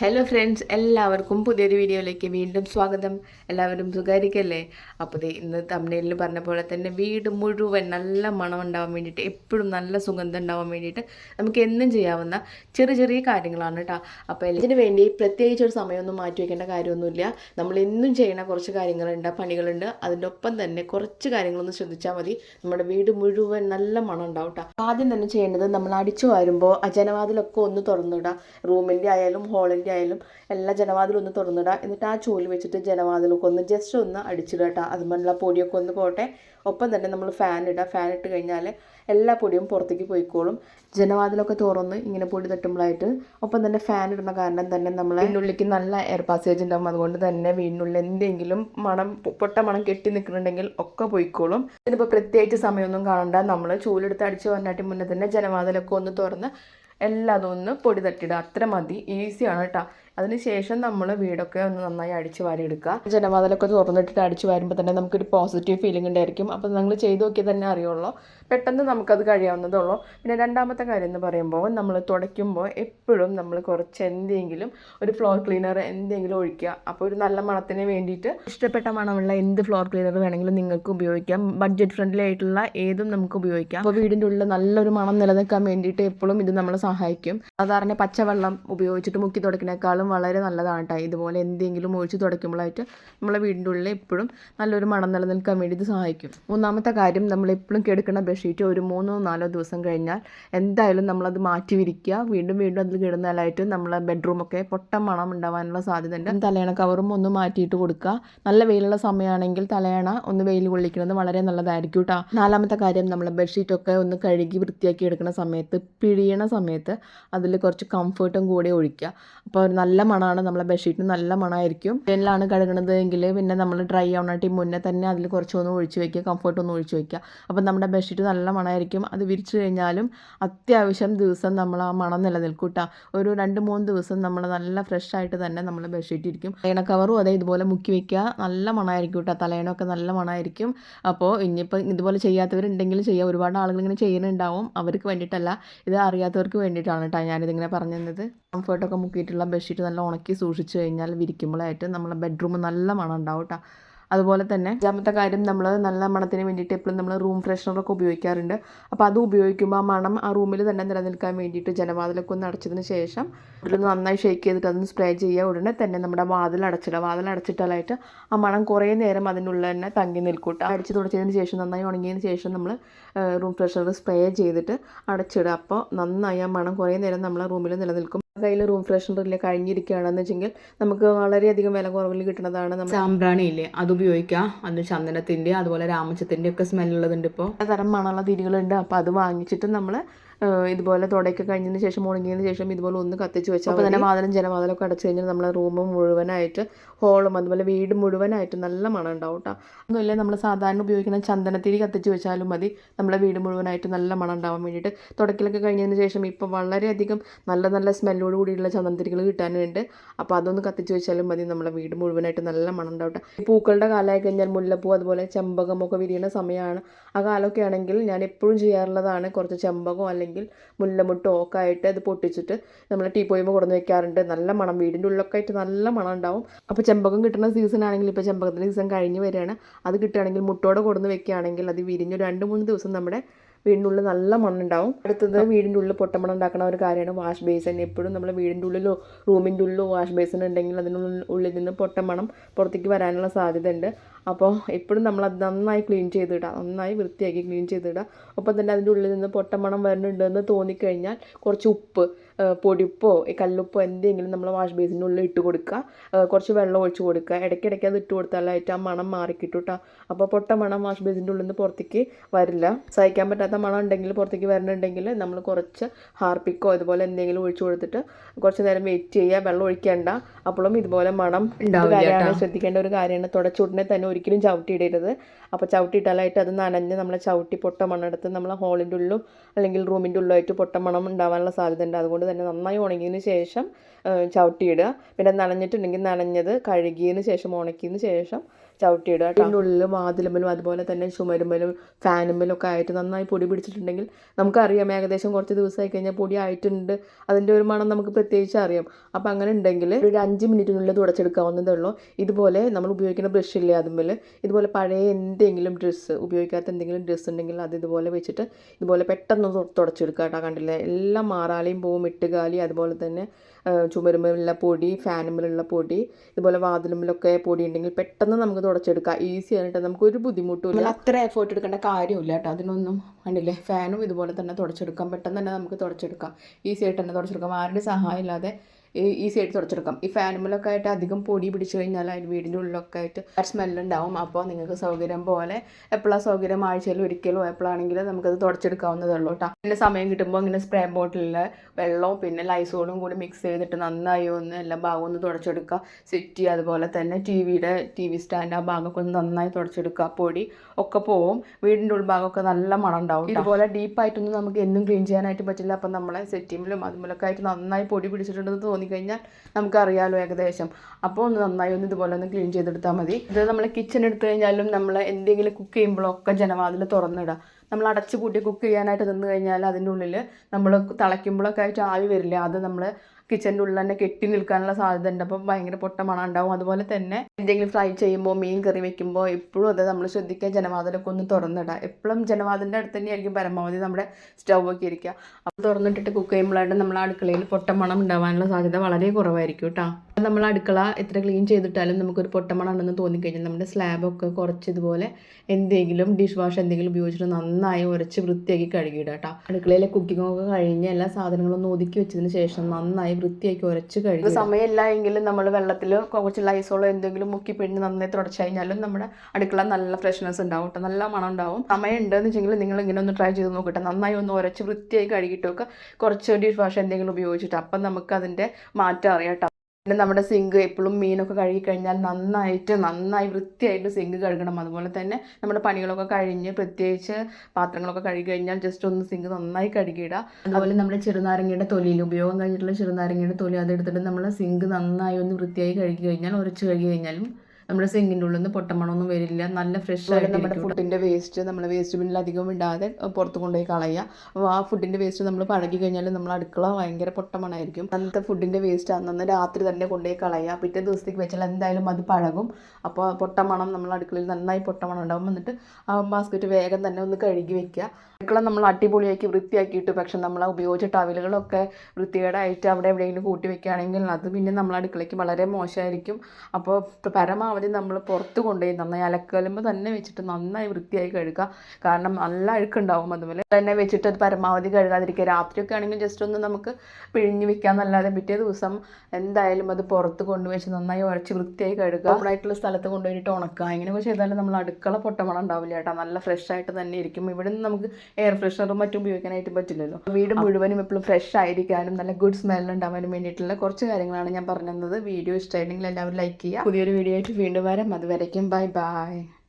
Hello friends എല്ലാവർക്കും പുതിയൊരു വീഡിയോയിലേക്ക് വീണ്ടും സ്വാഗതം. എല്ലാവരും സുഖാരിക്കല്ലേ അപ്പോൾ ഇന്ന് തമിഴിൽ പറഞ്ഞ പോലെ തന്നെ വീട് മുഴുവൻ നല്ല മണം ഉണ്ടാവാൻ വേണ്ടിയിട്ട് എപ്പോഴും നല്ല സുഗന്ധം ഉണ്ടാവാൻ വേണ്ടിയിട്ട് നമുക്ക് എന്നും ചെയ്യാവുന്ന ചെറിയ ചെറിയ കാര്യങ്ങളാണ് കേട്ടോ അപ്പോൾ ഇതിന് വേണ്ടി പ്രത്യേകിച്ച് ഒരു സമയമൊന്നും മാറ്റി വയ്ക്കേണ്ട കാര്യമൊന്നുമില്ല. നമ്മൾ എന്നും ചെയ്യണ കുറച്ച് കാര്യങ്ങളുണ്ട് പണികളുണ്ട്. അതിന്റെ ഒപ്പം തന്നെ കുറച്ച് കാര്യങ്ങളൊന്ന് ശ്രദ്ധിച്ചാൽ മതി. നമ്മുടെ വീട് മുഴുവൻ നല്ല മണം ഉണ്ടാവും കേട്ടോ ആദ്യം തന്നെ ചെയ്യേണ്ടത് നമ്മൾ അടിച്ചു വരുമ്പോൾ അജനവാതിലൊക്കെ ഒന്ന് തുറന്നിടുക റൂമിന്റെ ആയാലും ഹോളിന്റെ ആയാലും എല്ലാ ജനവാതിലും ഒന്ന് തുറന്നിടുക എന്നിട്ട് ആ ചൂൽ വെച്ചിട്ട് ജനവാതിലൊക്കെ ഒന്ന് ജസ്റ്റ് ഒന്ന് അടിച്ചിടുക കേട്ടോ അതുപോലുള്ള പൊടിയൊക്കെ ഒന്ന് പോട്ടെ. ഒപ്പം തന്നെ നമ്മൾ ഫാൻ ഇടുക ഫാൻ ഇട്ട് കഴിഞ്ഞാൽ എല്ലാ പൊടിയും പുറത്തേക്ക് പോയിക്കോളും. ജനവാതിലൊക്കെ തുറന്ന് ഇങ്ങനെ പൊടി തട്ടുമ്പോഴായിട്ട് ഒപ്പം തന്നെ ഫാൻ ഇടുന്ന കാരണം തന്നെ നമ്മൾ വീടിനുള്ളിലേക്ക് നല്ല എയർ പാസേജ് ഉണ്ടാകും അതുകൊണ്ട് തന്നെ വീടിനുള്ളിൽ എന്തെങ്കിലും മണം പൊട്ട മണം കെട്ടി നിൽക്കുന്നുണ്ടെങ്കിൽ ഒക്കെ പോയിക്കോളും. ഇതിനിപ്പോൾ പ്രത്യേകിച്ച് സമയമൊന്നും കാണണ്ട. നമ്മൾ ചൂലെടുത്ത് അടിച്ച് വന്നിട്ട് മുന്നേ തന്നെ ജനവാതിലൊക്കെ ഒന്ന് തുറന്ന് എല്ലാതും ഒന്ന് പൊടി തട്ടിയിടുക. അത്ര മതി. ഈസിയാണ് കേട്ടോ. അതിനുശേഷം നമ്മൾ വീടൊക്കെ ഒന്ന് നന്നായി അടിച്ച് വാരി എടുക്കുക ജനവാതിലൊക്കെ തുറന്നിട്ടിട്ട് അടിച്ച് വാരുമ്പോൾ തന്നെ നമുക്കൊരു പോസിറ്റീവ് ഫീലിംഗ് ഉണ്ടായിരിക്കും. അപ്പോൾ നിങ്ങൾ ചെയ്ത് നോക്കിയാൽ തന്നെ അറിയുള്ളൂ. പെട്ടെന്ന് നമുക്കത് കഴിയാവുന്നതേ ഉള്ളൂ പിന്നെ രണ്ടാമത്തെ കാര്യം എന്ന് പറയുമ്പോൾ നമ്മൾ തുടയ്ക്കുമ്പോൾ എപ്പോഴും നമ്മൾ കുറച്ച് എന്തെങ്കിലും ഒരു ഫ്ലോർ ക്ലീനർ എന്തെങ്കിലും ഒഴിക്കുക. അപ്പോൾ ഒരു നല്ല മണത്തിന് വേണ്ടിയിട്ട് ഇഷ്ടപ്പെട്ട മണമുള്ള എന്ത് ഫ്ലോർ ക്ലീനർ വേണമെങ്കിലും നിങ്ങൾക്ക് ഉപയോഗിക്കാം. ബഡ്ജറ്റ് ഫ്രണ്ട്ലി ആയിട്ടുള്ള ഏതും നമുക്ക് ഉപയോഗിക്കാം. അപ്പോൾ വീടിന്റെ ഉള്ളിൽ നല്ലൊരു മണം നിലനിൽക്കാൻ വേണ്ടിയിട്ട് എപ്പോഴും ഇത് നമ്മളെ സഹായിക്കും. സാധാരണ പച്ചവെള്ളം ഉപയോഗിച്ചിട്ട് മുക്കി തുടക്കിനേക്കാളും വളരെ നല്ലതാണ് കേട്ടോ ഇതുപോലെ എന്തെങ്കിലും ഒഴിച്ച് തുടയ്ക്കുമ്പോഴായിട്ട് നമ്മളെ വീടിന്റെ ഉള്ളിൽ എപ്പോഴും നല്ലൊരു മണം നിലനിൽക്കാൻ വേണ്ടി ഇത് സഹായിക്കും. മൂന്നാമത്തെ കാര്യം നമ്മൾ എപ്പോഴും കിടക്കുന്ന ബെഡ്ഷീറ്റ് ഒരു മൂന്നോ നാലോ ദിവസം കഴിഞ്ഞാൽ എന്തായാലും നമ്മളത് മാറ്റി വിരിക്കുക. വീണ്ടും വീണ്ടും അതിൽ കിടന്നാലായിട്ട് നമ്മളെ ബെഡ്റൂമൊക്കെ പൊട്ട മണം ഉണ്ടാവാനുള്ള സാധ്യത ഉണ്ട് തലയണ കവറും ഒന്ന് മാറ്റിയിട്ട് കൊടുക്കുക. നല്ല വെയിലുള്ള സമയമാണെങ്കിൽ തലയണ ഒന്ന് വെയിൽ കൊള്ളിക്കുന്നത് വളരെ നല്ലതായിരിക്കും കേട്ടോ നാലാമത്തെ കാര്യം നമ്മളെ ബെഡ്ഷീറ്റൊക്കെ ഒന്ന് കഴുകി വൃത്തിയാക്കി എടുക്കുന്ന സമയത്ത് പിഴിയണ സമയത്ത് അതിൽ കുറച്ച് കംഫർട്ടും കൂടി ഒഴിക്കുക. അപ്പോൾ ഒരു നല്ല മണമാണ് നമ്മളെ ബെഡ്ഷീറ്റിന് നല്ല മണമായിരിക്കും ട്രെയിനിലാണ് കഴുകണത് എങ്കിൽ പിന്നെ നമ്മൾ ഡ്രൈ ആവണായിട്ട് മുന്നേ തന്നെ അതിൽ കുറച്ചൊന്ന് ഒഴിച്ച് വയ്ക്കുക കംഫർട്ട് ഒന്ന് ഒഴിച്ച് വയ്ക്കുക അപ്പം നമ്മുടെ ബെഡ്ഷീറ്റ് നല്ല മണമായിരിക്കും അത് വിരിച്ചു കഴിഞ്ഞാലും അത്യാവശ്യം ദിവസം നമ്മൾ ആ മണം നിലനിൽക്കും കേട്ടോ ഒരു രണ്ട് മൂന്ന് ദിവസം നമ്മൾ നല്ല ഫ്രഷ് ആയിട്ട് തന്നെ നമ്മൾ ബെഡ്ഷീറ്റ് ഇരിക്കും. തലേണ കവറും അതേ ഇതുപോലെ മുക്കി വെക്കുക. നല്ല മണമായിരിക്കും കേട്ടോ തലയണമൊക്കെ നല്ല മണമായിരിക്കും അപ്പോൾ ഇനിയിപ്പോൾ ഇതുപോലെ ചെയ്യാത്തവരുണ്ടെങ്കിൽ ചെയ്യുക ഒരുപാട് ആളുകൾ ഇങ്ങനെ ചെയ്യുന്നുണ്ടാവും. അവർക്ക് വേണ്ടിയിട്ടല്ല ഇത് അറിയാത്തവർക്ക് വേണ്ടിയിട്ടാണ് കേട്ടോ ഞാനിതിങ്ങനെ പറഞ്ഞു തന്നത് കംഫർട്ടൊക്കെ മുക്കിയിട്ടുള്ള ബെഡ്ഷീറ്റ് നല്ല ഉണക്കി സൂക്ഷിച്ചു കഴിഞ്ഞാൽ വിരിക്കുമ്പോഴായിട്ട് നമ്മളെ ബെഡ്റൂം നല്ല മണം ഉണ്ടാവും കേട്ടോ അതുപോലെ തന്നെ അഞ്ചാമത്തെ കാര്യം നമ്മൾ നല്ല മണത്തിന് വേണ്ടിയിട്ട് എപ്പോഴും നമ്മൾ റൂം ഫ്രഷ്നറൊക്കെ ഉപയോഗിക്കാറുണ്ട്. അപ്പോൾ അത് ഉപയോഗിക്കുമ്പോൾ ആ മണം ആ റൂമിൽ തന്നെ നിലനിൽക്കാൻ വേണ്ടിയിട്ട് ജനവാതിലൊക്കെ ഒന്ന് അടച്ചതിന് ശേഷം ഒന്ന് നന്നായി ഷേക്ക് ചെയ്തിട്ട് അതൊന്ന് സ്പ്രേ ചെയ്യുക. ഉടനെ തന്നെ നമ്മുടെ വാതിൽ അടച്ചിടുക. വാതിൽ അടച്ചിട്ടാലായിട്ട് ആ മണം കുറേ നേരം അതിനുള്ളിൽ തന്നെ തങ്ങി നിൽക്കൂട്ട അടിച്ച് തുടച്ചതിന് ശേഷം നന്നായി ഉണങ്ങിയതിന് ശേഷം നമ്മൾ റൂം ഫ്രഷ്നർ സ്പ്രേ ചെയ്തിട്ട് അടച്ചിടുക. അപ്പോൾ നന്നായി ആ മണം കുറേ നേരം നമ്മളെ റൂമിൽ നിലനിൽക്കും. കയ്യിൽ റൂം ഫ്രഷ്നറിൽ കഴിഞ്ഞിരിക്കുകയാണെന്ന് വെച്ചെങ്കിൽ നമുക്ക് വളരെയധികം വില കുറവിൽ കിട്ടുന്നതാണ് നമ്മൾ സാമ്പ്രാണി ഇല്ലേ അത് ഉപയോഗിക്കാം. അത് ചന്ദനത്തിന്റെ അതുപോലെ രാമച്ചത്തിന്റെ ഒക്കെ സ്മെല്ലുള്ളതുണ്ട് ഇപ്പോൾ തരം മണമുള്ള തിരികളുണ്ട് അപ്പോൾ അത് വാങ്ങിച്ചിട്ട് നമ്മൾ ഇതുപോലെ തുടയൊക്കെ കഴിഞ്ഞതിന് ശേഷം ഉണങ്ങിയതിന് ശേഷം ഇതുപോലെ ഒന്ന് കത്തിച്ച് വെച്ചാൽ അപ്പോൾ തന്നെ വാതിലും ജനവാതിലൊക്കെ അടച്ചു കഴിഞ്ഞാൽ നമ്മളെ റൂം മുഴുവനായിട്ട് ഹോളും അതുപോലെ വീട് മുഴുവനായിട്ട് നല്ല മണം ഉണ്ടാവും കേട്ടോ ഒന്നുമില്ല നമ്മൾ സാധാരണ ഉപയോഗിക്കുന്ന ചന്ദനത്തിരി കത്തിച്ച് വെച്ചാലും മതി. നമ്മളെ വീട് മുഴുവനായിട്ട് നല്ല മണം ഉണ്ടാവാൻ വേണ്ടിയിട്ട്. തുടക്കിലൊക്കെ കഴിഞ്ഞതിന് ശേഷം ഇപ്പോൾ വളരെയധികം നല്ല നല്ല സ്മെല്ലോട് കൂടിയുള്ള ചന്ദനത്തിരികൾ കിട്ടാനുണ്ട് അപ്പോൾ അതൊന്ന് കത്തിച്ച് വെച്ചാലും മതി. നമ്മളെ വീട് മുഴുവനായിട്ട് നല്ല മണം ഉണ്ടാവും കേട്ടോ പൂക്കളുടെ കാലമായി കഴിഞ്ഞാൽ മുല്ലപ്പൂ അതുപോലെ ചെമ്പകമൊക്കെ വിരിയുന്ന സമയമാണ്. ആ കാലമൊക്കെ ആണെങ്കിൽ ഞാൻ എപ്പോഴും ചെയ്യാറുള്ളതാണ് കുറച്ച് ചെമ്പകം അല്ലെങ്കിൽ മുല്ലമുട്ടോ ഒക്കെ ആയിട്ട് അത് പൊട്ടിച്ചിട്ട് നമ്മൾ ടീ പോയുമ്പോൾ കൊടുന്ന് വെക്കാറുണ്ട്. നല്ല മണം വീടിന്റെ ഉള്ളിലൊക്കെ ആയിട്ട് നല്ല മണം ഉണ്ടാവും. അപ്പോൾ ചെമ്പകം കിട്ടുന്ന സീസൺ ആണെങ്കിൽ ഇപ്പോൾ ചെമ്പകത്തിന്റെ സീസൺ കഴിഞ്ഞ് വരികയാണ്. അത് കിട്ടുകയാണെങ്കിൽ മുട്ടോടെ കൊടുന്ന് വെക്കുകയാണെങ്കിൽ അത് വിരിഞ്ഞ് രണ്ട് മൂന്ന് ദിവസം നമ്മുടെ വീടിന്റെ ഉള്ളിൽ നല്ല മണ്ണുണ്ടാവും അടുത്തത് വീടിന്റെ ഉള്ളിൽ പൊട്ടമണം ഉണ്ടാക്കുന്ന ഒരു കാര്യമാണ് വാഷ് ബേസിൻ. എപ്പോഴും നമ്മൾ വീടിന്റെ ഉള്ളിലോ റൂമിന്റെ ഉള്ളിലോ വാഷ് ബേസിൻ ഉണ്ടെങ്കിൽ അതിനുള്ളിൽ നിന്ന് പൊട്ടമണം പുറത്തേക്ക് വരാനുള്ള സാധ്യത ഉണ്ട് അപ്പോൾ എപ്പോഴും നമ്മൾ അത് നന്നായി ക്ലീൻ ചെയ്തിടുക. നന്നായി വൃത്തിയാക്കി ക്ലീൻ ചെയ്തിടുക. ഒപ്പം തന്നെ അതിന്റെ ഉള്ളിൽ നിന്ന് പൊട്ടമണം വരുന്നുണ്ടെന്ന് തോന്നിക്കഴിഞ്ഞാൽ കുറച്ച് ഉപ്പ് പൊടിപ്പോ കല്ലുപ്പോ എന്തെങ്കിലും നമ്മൾ വാഷ് ബേസിന്റെ ഉള്ളിൽ ഇട്ട് കൊടുക്കുക. കുറച്ച് വെള്ളം ഒഴിച്ച് കൊടുക്കുക. ഇടയ്ക്കിടയ്ക്ക് അത് ഇട്ട് കൊടുത്താലായിട്ട് ആ മണം മാറിക്കിട്ടും കേട്ടോ അപ്പോൾ പൊട്ട മണം വാഷ് ബേസിന്റെ ഉള്ളിൽ നിന്ന് പുറത്തേക്ക് വരില്ല. സഹിക്കാൻ പറ്റാത്ത മണം ഉണ്ടെങ്കിൽ പുറത്തേക്ക് വരണുണ്ടെങ്കിൽ നമ്മൾ കുറച്ച് ഹാർപ്പിക്കോ ഇതുപോലെ എന്തെങ്കിലും ഒഴിച്ചു കൊടുത്തിട്ട് കുറച്ച് നേരം വെയിറ്റ് ചെയ്യുക. വെള്ളം ഒഴിക്കേണ്ട. അപ്പോഴും ഇതുപോലെ മണം ഉണ്ടാവുക ശ്രദ്ധിക്കേണ്ട ഒരു കാര്യമാണ്. തുടച്ചുടനെ തന്നെ ഒരിക്കലും ചവിട്ടിയിടരുത്. അപ്പോൾ ചവിട്ടിയിട്ടാലായിട്ട് അത് നനഞ്ഞ് നമ്മളെ ചവിട്ടി പൊട്ട മണ്ണെടുത്ത് നമ്മളെ ഹോളിന്റെ ഉള്ളിലും അല്ലെങ്കിൽ റൂമിന്റെ ഉള്ളിലായിട്ട് പൊട്ട മണം ഉണ്ടാവാനുള്ള സാധ്യത ഉണ്ട് അതുകൊണ്ട് തന്നെ നന്നായി ഉണങ്ങിയതിന് ശേഷം ചവിട്ടിയിടുക. പിന്നെ നനഞ്ഞിട്ടുണ്ടെങ്കിൽ നനഞ്ഞത് കഴുകിയതിന് ശേഷം ഉണക്കിയതിന് ശേഷം ചവിട്ടിയിടുക അതിന്റെ ഉള്ളിൽ വാതിലുമ്മലും അതുപോലെ തന്നെ ചുമരുമ്മലും ഫാനുമ്മലും ഒക്കെ ആയിട്ട് നന്നായി പൊടി പിടിച്ചിട്ടുണ്ടെങ്കിൽ നമുക്കറിയാം ഏകദേശം കുറച്ച് ദിവസമായി കഴിഞ്ഞാൽ പൊടി ആയിട്ടുണ്ട്. അതിന്റെ ഒരു മണം നമുക്ക് പ്രത്യേകിച്ച് അറിയാം. അപ്പോൾ അങ്ങനെ ഉണ്ടെങ്കിൽ ഒരു അഞ്ച് മിനിറ്റിനുള്ളിൽ തുടച്ചെടുക്കാവുന്നതേ ഉള്ളൂ. ഇതുപോലെ നമ്മൾ ഉപയോഗിക്കുന്ന ബ്രഷ് ഇല്ലേ അതുമ്മൽ ഇതുപോലെ പഴയ എന്തെങ്കിലും ഡ്രസ്സ് ഉപയോഗിക്കാത്ത എന്തെങ്കിലും ഡ്രസ്സ് ഉണ്ടെങ്കിൽ അത് ഇതുപോലെ വെച്ചിട്ട് ഇതുപോലെ പെട്ടെന്ന് തുടച്ചെടുക്കുക കേട്ടോ. കണ്ടില്ലേ? എല്ലാം മാറാലയും പോവും ഇട്ടുകാലി അതുപോലെ തന്നെ ചുമരുമ്മിലുള്ള പൊടി ഫാനുമ്മിലുള്ള പൊടി ഇതുപോലെ വാതിലുമ്മിലൊക്കെ പൊടി ഉണ്ടെങ്കിൽ പെട്ടെന്ന് നമുക്ക് തുടച്ചെടുക്കാം ഈസി ആയിട്ട് നമുക്ക് ഒരു ബുദ്ധിമുട്ടും അത്ര എഫേർട്ട് എടുക്കേണ്ട കാര്യമില്ല കേട്ടോ. അതിനൊന്നും കണ്ടില്ലേ? ഫാനും ഇതുപോലെ തന്നെ തുടച്ചെടുക്കാം. പെട്ടെന്ന് തന്നെ നമുക്ക് തുടച്ചെടുക്കാം. ഈസി ആയിട്ട് തന്നെ തുടച്ചെടുക്കാം. ആരുടെ സഹായം ഇല്ലാതെ ഈസി ആയിട്ട് തുടച്ചെടുക്കാം. ഈ ഫാനുമ്മിലൊക്കെ ആയിട്ട് അധികം പൊടി പിടിച്ചു കഴിഞ്ഞാൽ അതിന് വീടിന്റെ ഉള്ളിലൊക്കെ ആയിട്ട് സ്മെല്ലുണ്ടാവും. അപ്പോൾ നിങ്ങൾക്ക് സൗകര്യം പോലെ എപ്പോഴാണ് സൗകര്യം ആഴ്ചയിൽ ഒരിക്കലോ എപ്പോഴാണെങ്കിലും നമുക്കത് തുടച്ചെടുക്കാവുന്നതേ ഉള്ളൂ കേട്ടോ. പിന്നെ സമയം കിട്ടുമ്പോൾ ഇങ്ങനെ സ്പ്രേ ബോട്ടിലിൽ വെള്ളവും പിന്നെ ലൈസോളും കൂടി മിക്സ് ചെയ്തിട്ട് നന്നായി ഒന്ന് എല്ലാ ഭാഗവും ഒന്ന് തുടച്ചെടുക്കുക. സിറ്റി അതുപോലെ തന്നെ ടി വിയുടെ ടി വി സ്റ്റാൻഡ് ആ ഭാഗമൊക്കെ ഒന്ന് നന്നായി തുടച്ചെടുക്കുക. പൊടി ഒക്കെ പോവും. വീടിന്റെ ഉൾഭാഗമൊക്കെ നല്ല മണം ഉണ്ടാവും ഇതുപോലെ ഡീപ്പായിട്ടൊന്നും നമുക്ക് എന്നും ക്ലീൻ ചെയ്യാനായിട്ട് പറ്റില്ല. അപ്പം നമ്മളെ സെറ്റിമിലും അതുപോലൊക്കെ ആയിട്ട് നന്നായി പൊടി പിടിച്ചിട്ടുണ്ടെന്ന് തോന്നിക്കഴിഞ്ഞാൽ നമുക്കറിയാലോ ഏകദേശം. അപ്പോൾ ഒന്ന് നന്നായി ഒന്ന് ഇതുപോലെ ഒന്ന് ക്ലീൻ ചെയ്തെടുത്താൽ മതി. ഇത് നമ്മൾ കിച്ചൺ എടുത്തു കഴിഞ്ഞാലും നമ്മൾ എന്തെങ്കിലും കുക്ക് ചെയ്യുമ്പോഴൊക്കെ ജനവാതിൽ തുറന്നിടുക നമ്മൾ അടച്ചു പൂട്ടി കുക്ക് ചെയ്യാനായിട്ട് നിന്ന് കഴിഞ്ഞാൽ അതിന്റെ ഉള്ളിൽ നമ്മൾ തിളയ്ക്കുമ്പോഴൊക്കെ ആയിട്ട് ആവി വരില്ല? അത് നമ്മൾ കിച്ചന്റെ ഉള്ളിൽ തന്നെ കെട്ടി നിൽക്കാനുള്ള സാധ്യത ഉണ്ട് അപ്പം ഭയങ്കര പൊട്ട മണം ഉണ്ടാവും. അതുപോലെ തന്നെ എന്തെങ്കിലും ഫ്രൈ ചെയ്യുമ്പോൾ മീൻ കറി വെക്കുമ്പോൾ എപ്പോഴും അത് നമ്മൾ ശ്രദ്ധിക്കുക. ജനവാതിലൊക്കെ ഒന്ന് തുറന്നിടുക. എപ്പോഴും ജനവാതിലിന്റെ അടുത്ത് തന്നെയായിരിക്കും പരമാവധി നമ്മുടെ സ്റ്റൗ ഒക്കെ ഇരിക്കുക. അപ്പോൾ തുറന്നിട്ടിട്ട് കുക്ക് ചെയ്യുമ്പോഴായിട്ട് നമ്മൾ അടുക്കളയിൽ പൊട്ട മണം ഉണ്ടാവാനുള്ള സാധ്യത വളരെ കുറവായിരിക്കും കേട്ടോ. നമ്മൾ അടുക്കള എത്ര ക്ലീൻ ചെയ്തിട്ടാലും നമുക്കൊരു പൊട്ടമണാണെന്ന് തോന്നിക്കഴിഞ്ഞാൽ നമ്മുടെ സ്ലാബൊക്കെ കുറച്ച് ഇതുപോലെ എന്തെങ്കിലും ഡിഷ് വാഷ് എന്തെങ്കിലും ഉപയോഗിച്ചിട്ട് നന്നായി ഉരച്ച് വൃത്തിയാക്കി കഴുകിയിടുക കേട്ടോ അടുക്കളയിലെ ഒക്കെ കഴിഞ്ഞ് എല്ലാ സാധനങ്ങളും ഒതുക്കി വെച്ചതിന് ശേഷം നന്നായി വൃത്തിയാക്കി ഉരച്ച് കഴുകി സമയമില്ല എങ്കിലും നമ്മൾ വെള്ളത്തിൽ കുറച്ച് ലൈസോളോ എന്തെങ്കിലും മുക്കി പിഴിഞ്ഞ് നന്നായി തുടച്ച് കഴിഞ്ഞാലും നമ്മുടെ അടുക്കള നല്ല ഫ്രഷ്നെസ് ഉണ്ടാവും കേട്ടോ നല്ല മണം ഉണ്ടാവും. സമയം ഉണ്ടെന്ന് വെച്ചെങ്കിൽ നിങ്ങൾ ഇങ്ങനെ ഒന്ന് ട്രൈ ചെയ്ത് നോക്കട്ടെ നന്നായി ഒന്ന് ഉരച്ച് വൃത്തിയായി കഴുകിയിട്ടൊക്കെ കുറച്ച് ഡിഷ് വാഷ് എന്തെങ്കിലും ഉപയോഗിച്ചിട്ട് അപ്പം നമുക്ക് അതിന്റെ മാറ്റം അറിയാം പിന്നെ നമ്മുടെ സിങ്ക് എപ്പോഴും മീനൊക്കെ കഴുകി കഴിഞ്ഞാൽ നന്നായിട്ട് നന്നായി വൃത്തിയായിട്ട് സിങ്ക് കഴുകണം. അതുപോലെ തന്നെ നമ്മുടെ പണികളൊക്കെ കഴിഞ്ഞ് പ്രത്യേകിച്ച് പാത്രങ്ങളൊക്കെ കഴുകി കഴിഞ്ഞാൽ ജസ്റ്റ് ഒന്ന് സിങ്ക് നന്നായി കഴുകിയിടുക. അതുപോലെ നമ്മുടെ ചെറുനാരങ്ങയുടെ തൊലിയിൽ ഉപയോഗം കഴിഞ്ഞിട്ടുള്ള ചെറുനാരങ്ങയുടെ തൊലി അതെടുത്തിട്ട് നമ്മൾ സിങ്ക് നന്നായി ഒന്ന് വൃത്തിയായി കഴുകി കഴിഞ്ഞാൽ ഉരച്ച് കഴുകി കഴിഞ്ഞാലും നമ്മുടെ സിങ്കിന്റെ ഉള്ളിൽ നിന്ന് പൊട്ടമണമൊന്നും വരില്ല. നല്ല ഫ്രഷ് ആയിട്ട് നമ്മുടെ ഫുഡിന്റെ വേസ്റ്റ് നമ്മൾ വേസ്റ്റ് ബിന്നിൽ അധികം ഇടാതെ പുറത്ത് കൊണ്ടുപോയി കളയുക. അപ്പോൾ ആ ഫുഡിന്റെ വേസ്റ്റ് നമ്മൾ പഴകി കഴിഞ്ഞാൽ നമ്മൾ അടുക്കള ഭയങ്കര പൊട്ടമണമായിരിക്കും അന്നത്തെ ഫുഡിന്റെ വേസ്റ്റ് അന്നന്ന് രാത്രി തന്നെ കൊണ്ടുപോയി കളയുക. പിറ്റേ ദിവസത്തേക്ക് വെച്ചാൽ എന്തായാലും അത് പഴകും. അപ്പോൾ പൊട്ടമണം നമ്മൾ അടുക്കളയിൽ നന്നായി പൊട്ടമണം ഉണ്ടാകും എന്നിട്ട് ആ ബാസ്ക്കറ്റ് വേഗം തന്നെ ഒന്ന് കഴുകി വെക്കുക. അടുക്കള നമ്മൾ അടിപൊളിയാക്കി വൃത്തിയാക്കിയിട്ട് പക്ഷെ നമ്മൾ ഉപയോഗിച്ച ടവലുകളൊക്കെ വൃത്തികേടായിട്ട് അവിടെ എവിടെയെങ്കിലും കൂട്ടി വെക്കുകയാണെങ്കിൽ അത് പിന്നെ നമ്മൾ അടുക്കളയ്ക്ക് വളരെ മോശമായിരിക്കും. അപ്പോൾ പരമാവധി നമ്മൾ പുറത്ത് കൊണ്ടുപോയി നന്നായി അലക്കലുമ്പോൾ തന്നെ വെച്ചിട്ട് നന്നായി വൃത്തിയായി കഴുകുക കാരണം നല്ല അഴുക്കുണ്ടാവും അതുപോലെ തന്നെ വെച്ചിട്ട് അത് പരമാവധി കഴുകാതിരിക്കുക. രാത്രിയൊക്കെ ആണെങ്കിൽ ജസ്റ്റ് ഒന്ന് നമുക്ക് പിഴിഞ്ഞ് വെക്കാന്നല്ലാതെ പിറ്റേ ദിവസം എന്തായാലും അത് പുറത്ത് കൊണ്ടുവച്ച് നന്നായി ഉരച്ച് വൃത്തിയായി കഴുകുക ഓപ്പണായിട്ടുള്ള സ്ഥലത്ത് കൊണ്ടുപോയിട്ട് ഉണക്കുക ഇങ്ങനെയൊക്കെ ചെയ്താലും നമ്മൾ അടുക്കള പൊട്ടമണം ഉണ്ടാവില്ല കേട്ടോ. നല്ല ഫ്രഷ് ആയിട്ട് തന്നെ ഇരിക്കും. ഇവിടെ നിന്ന് നമുക്ക് എയർ ഫ്രഷറും മറ്റും ഉപയോഗിക്കാനായിട്ട് പറ്റില്ലല്ലോ. വീട് മുഴുവനും എപ്പോഴും ഫ്രഷ് ആയിരിക്കാനും നല്ല ഗുഡ് സ്മെൽ ഉണ്ടാവാനും വേണ്ടിയിട്ടുള്ള കുറച്ച് കാര്യങ്ങളാണ് ഞാൻ പറഞ്ഞത് വീഡിയോ ഇഷ്ടമായിട്ടുണ്ടെങ്കിൽ എല്ലാവരും ലൈക്ക് ചെയ്യുക. പുതിയൊരു വീഡിയോ ആയിട്ട് വീണ്ടും വരാം. അതുവരയ്ക്കും ബൈ ബൈ.